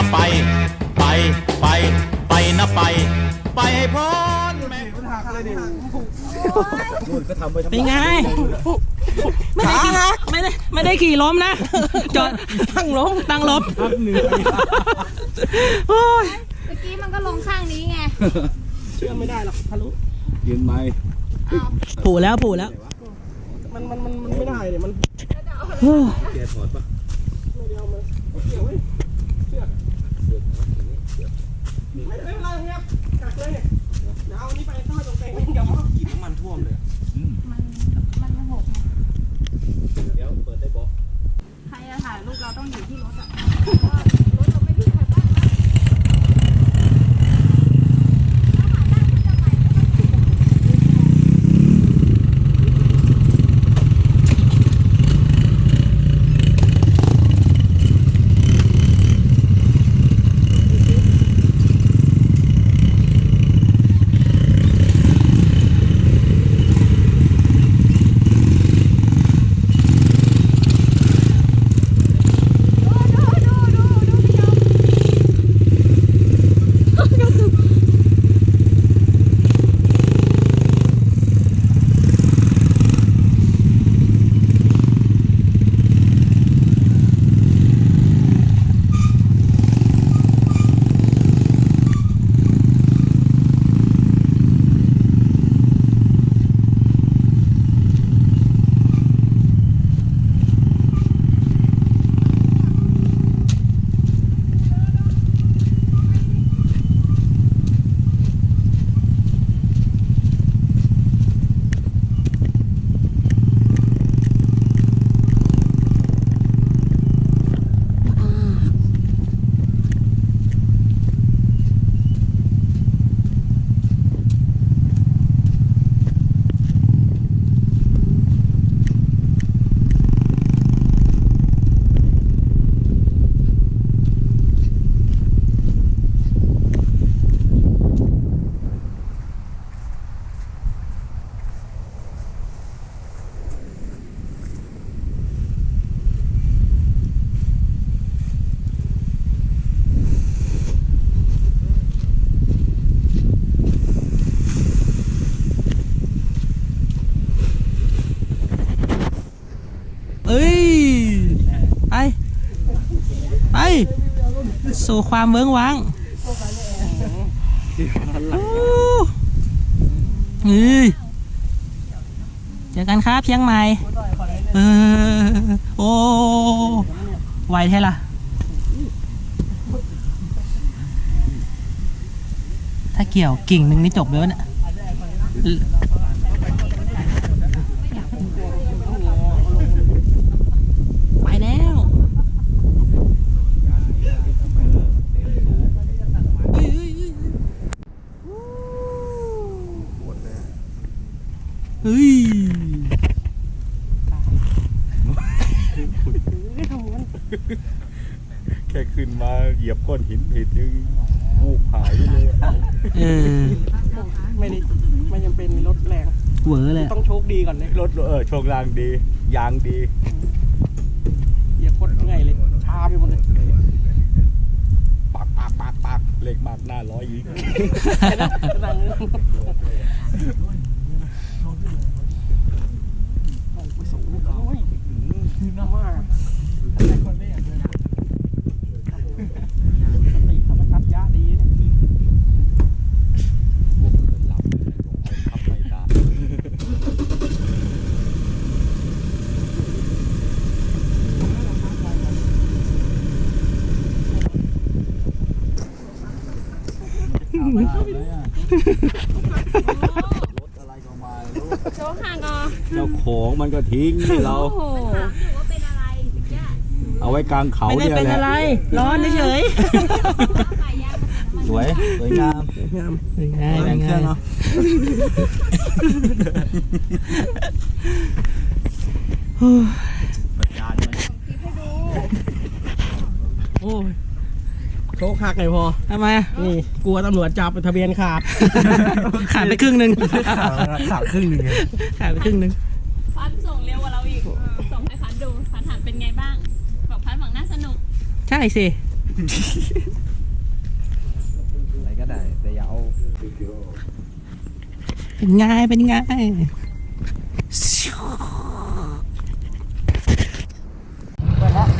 นะไป ไปไปไปนะไป ไปให้พ้นแม่เป็นไงไม่ได้ขี่ไม่ได้ไม่ได้ขี่ล้มนะจอดตั้งล้มตั้งล้มโอ้ยเมื่อกี้มันก็ลงข้างนี้ไงเชื่อไม่ได้หรอกทะลุยืนไหมเอาผูแล้วผูแล้วมันมันมันมันไม่ได้เนี่ยมันโอ้แกถอดปะไม่ได้เอามาเกี่ยวไว้เชือก ไม่ไม่เป็นไร สู่ความเมืองวังโอ้เฮ้ยเจอกันครับเชียงใหม่เออโอ้ไวแท้ล่ะถ้าเกี่ยวกิ่งหนึ่งนี่จบแล้วเนี่ยไปแล้วเฮ้ยเฮ้ยเฮ้ยเฮ้ย แค่ขึ้นมาเหยียบก้อนหินผิดยังวูบหายเลยอะเออไม่ได้ไม่จำเป็นมีรถแรง เหวอเลยอะต้องโชคดีก่อนเลยรถเออโชงรางดี ยางดี อย่าโคตรเหนื่อยเลยชาไปหมดเลยปักปักปักปักเหลขมากหน้าร้อยอีกเห็นไหมกำลังโอ้ยสูงโอ้ยน้ำมากสติสัมปชัญญะดีเนี่ย วงเกินหลับเลยทับไม่ได้ โชว์ห่างอะ เจ้าของมันก็ทิ้งให้เราโอ้โหอยู่ว่าเป็นอะไรถึงจะเอาไว้กลางเขาไม่ได้เนี่ยเป็นแหละอะไร ร้อนเฉยไก่ย่างสวยสวยงามๆเป็นไงแรงเครื่องเนาะสัญญาณมันโอ้ย โชคหักไงพอทำไมอะนี่กลัวตำรวจจับทะเบียนขาด ขาดไปครึ่งหนึ่งขาดครึ่งหนึงขาดไปครึ่งหนึ่งพัดส่งเร็วกว่าเราอีก ส่งให้พัดดู พัดถามเป็นไงบ้าง บอกพัดหวังน่าสนุก ใช่สิอะไรก็ได้แต่อย่าเอาเป็นไงเป็นไงฝ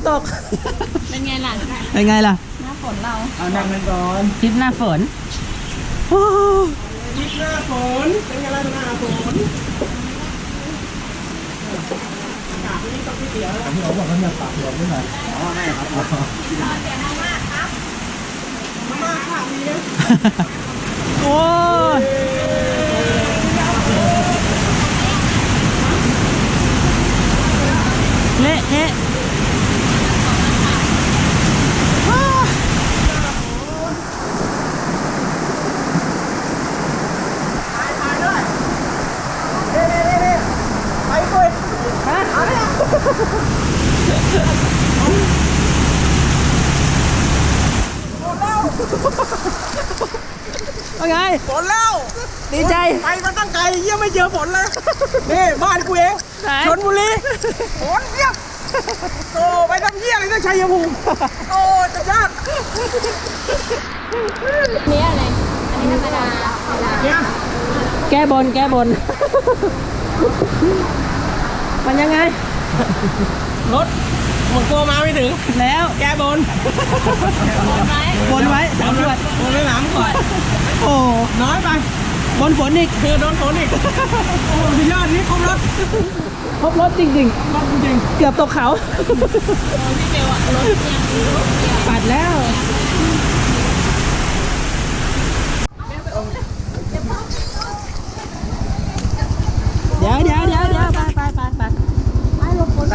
นตก เป็นไงล่ะเป็นไงล่ะ หน้าฝนเราเอานั่งมันก่อนทริปหน้าฝนโอ้ทิศหน้าฝน เป็นไงล่ะหน้าฝนที่เขาบอกว่าเนี่ยปากหลวมไม่หน่อยอ๋อไม่ครับโอ้ยเละเทะว้าว่าไง ฝนแล้ว ดีใจ ไปมาตั้ง ไกลเยี่ยไม่เจอฝนเลย นี่บ้านกูเองไหน ชนบุรีฝนเยี่ยมโอ้ไปทำเยี่ยอะไรที่ชัยภูมิโอ้จัดยอดนี่อะไร อันนี้ธรรมดาธรรมดาเนี่ยแก้บนแก้บน มันยังไง รถมันกลัวมาไม่ถึง แล้วแกบนบนไว้สามขวดบนไปสามก่อนโอ้น้อยไป บนฝนอีกเธอโดนฝนอีกโอ้สุดยอดนี่ครบรถครบรถจริงครบจริงๆเกือบตกเขาปัดแล้วเดี๋ยวเดี๋ยวเดี๋ยวเดี๋ยวไปไปไปไปไป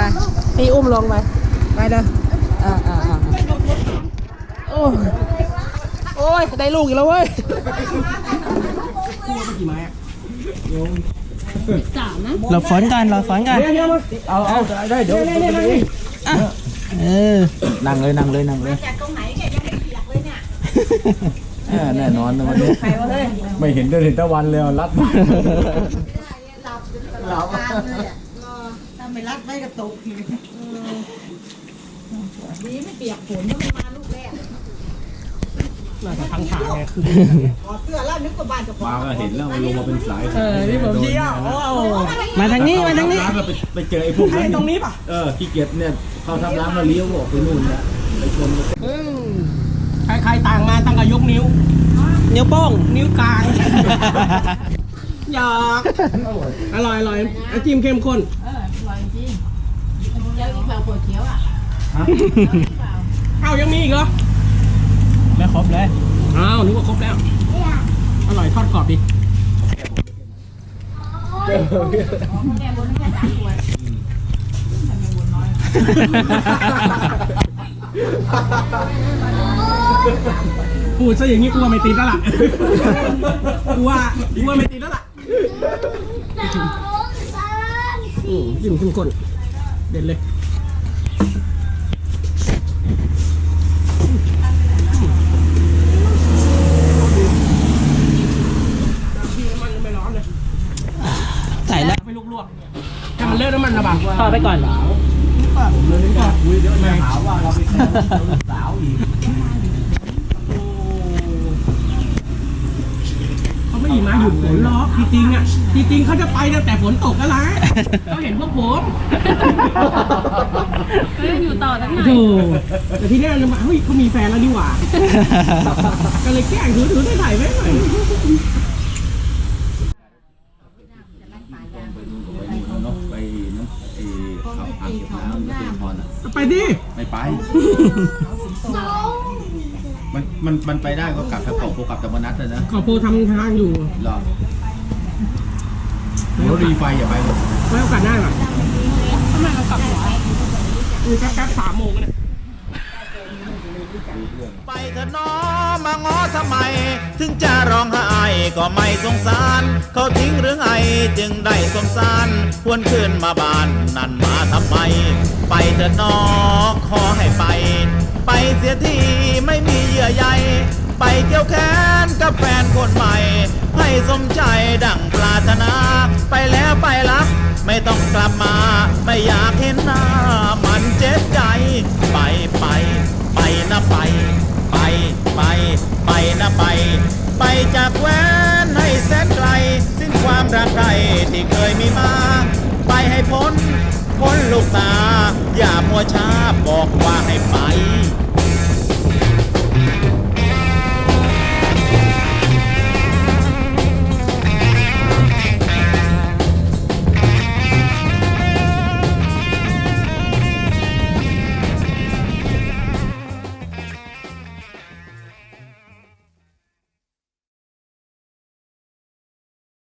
พี่อุ้มลงไปไปเด้ออ่าอ่าอ่าโอ้ยโอ้ยได้ลูกอีกแล้วเว้ย หลบฝนกันหลบฝนกันเอาเอาได้เดี๋ยวเออนั่งเลยนั่งเลยนั่งเลยจากตรงไหนเนี่ยยังไม่เปียกเลยเนี่ยแน่นอนนะวันนี้ไม่เห็นเดินเห็นตะวันเลยรัดมารเลยถ้าไม่รัดไม่กระตุกดีไม่เปียกฝนก็ไม่มาลูกแรก น่าจะทางทางไงคือขอเสื้อแล้วนึกว่าบ้านจะขอมาก็เห็นแล้วมันลงมาเป็นสายเออนี่ผมเชี่ยวโอ้มาทางนี้มาทางนี้ ร้านก็ไปไปเจอไอ้พวกให้นั้นตรงนี้ป่ะ เออขี้เกียจเนี่ยเข้าทำร้านมาเลี้ยวออกไปนู่นนะไปชนใครๆต่างมาตั้งกับยกนิ้ว นิ้วโป้ง นิ้วกลาง หยอกอร่อยอร่อยน้ำจิ้มเข้มข้น เอออร่อยจริงเยอะอีกแบบปวดเขียวอะเอ้ายังมีอีกเหรอไม่ ครบเลยอ้าวนึกว่าครบแล้ว อร่อยทอดกรอบดิแก้บนแค่สามขวดพูดซะอย่างนี้กูว่าไม่ติดแล้วล่ะกูว่ากูว่าไม่ติดแล้วล่ะอืมจิ้มเข้มข้นเด็ดเลยพี่น้ำมันยังไม่ร้อนเลย ใส่แล้ว ไปลวกๆให้มันเล อะน้ำมันนะบังทอดไปก่อนคุยเดี๋ยวจะหาว่าเราไปแซวลูกสาวอีกเขาไม่หนีมาหยุดฝนหรอกจริงๆอะจริงๆเขาจะไปตั้งแต่ฝนตกแล้วล่ะเขาเห็นพวกผมเฮ้ยอยู่ต่อตั้งไหนโธ่แต่ทีนี้เรามาเฮ้ยเขามีแฟนแล้วนี่หว่าก็เลยแกล้งถือถือถ่ายไว้หน่อย ไปนู่นเนาะไปเนาะไอ้ขับอ่างเก็บน้ำเป็นพรอะไปดิไม่ไป มันมันมันไปได้ก็กลับถ้าเกาะโปกลับจากมนัดเลยนะขอโพทำทางอยู่หรอรถรีไฟอย่าไปเลยไว้โอกาสหน้าหน่อยทำไมเรากลับหัวอือแป๊บๆสามโมงเนี่ยไป เถอน้อมาง้อทำไม ถึงจะร้องไห้ก็ไม่สงสาร เขาทิ้งหรือไงจึงได้สมสารควรขึ้นมาบ้านนั่นมาทำไม ไปเถอน้อขอให้ไป ไปเสียทีไม่มีเยื่อใยไปเกี่ยวแขนกับแฟนคนใหม่ ให้สมใจดั่งปรารถนา ไปแล้วไปละไม่ต้องกลับมา ไม่อยากเห็นหน้า มันเจ็บใจ ไปไป ไปนะไป ไปไปไปนะไป ไปจากแวนให้แสนไกล สิ้นความรักใครที่เคยมีมา ไปให้พ้นพ้นลูกตา อย่ามัวช้าบอกว่าให้ไป